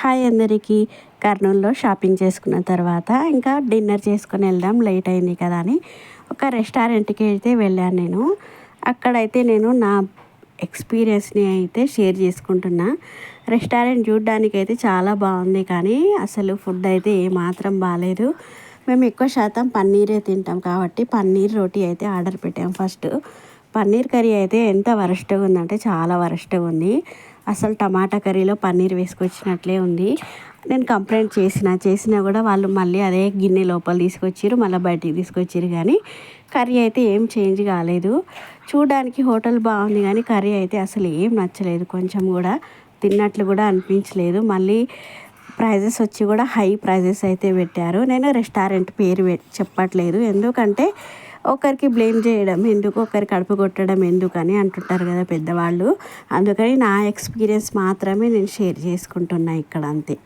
Hi అందరికీ. కర్నూలులో shopping చేసుకున్న తర్వాత ఇంకా డిన్నర్ చేసుకొని వెళ్దాం లేట్ అయింది కదా అని ఒక రెస్టారెంట్కి అయితే వెళ్ళాను నేను. అక్కడైతే నేను నా ఎక్స్పీరియన్స్ని అయితే షేర్ చేసుకుంటున్నా. రెస్టారెంట్ చూడడానికి అయితే చాలా బాగుంది కానీ అసలు ఫుడ్ అయితే ఏమాత్రం బాగాలేదు మేము ఎక్కువ శాతం పన్నీరే తింటాం కాబట్టి పన్నీర్ రోటీ అయితే ఆర్డర్ పెట్టాం ఫస్ట్. పన్నీర్ కర్రీ అయితే ఎంత వరస్ట్గా ఉందంటే చాలా వరస్ట్గా ఉంది. అసలు టమాటా కర్రీలో పన్నీర్ వేసుకొచ్చినట్లే ఉంది. నేను కంప్లైంట్ చేసిన చేసినా కూడా వాళ్ళు మళ్ళీ అదే గిన్నె లోపల తీసుకొచ్చారు మళ్ళీ బయటికి తీసుకొచ్చారు కానీ కర్రీ అయితే ఏం చేంజ్ కాలేదు. చూడడానికి హోటల్ బాగుంది కానీ కర్రీ అయితే అసలు ఏం నచ్చలేదు. కొంచెం కూడా తిన్నట్లు కూడా అనిపించలేదు. మళ్ళీ ప్రైజెస్ వచ్చి కూడా హై ప్రైజెస్ అయితే పెట్టారు. నేను రెస్టారెంట్ పేరు చెప్పట్లేదు. ఎందుకంటే ఒకరికి బ్లేమ్ చేయడం ఎందుకు ఒకరి కడుపు కొట్టడం ఎందుకని అంటుంటారు కదా పెద్దవాళ్ళు. అందుకని నా ఎక్స్పీరియన్స్ మాత్రమే నేను షేర్ చేసుకుంటున్నా ఇక్కడ అంతే.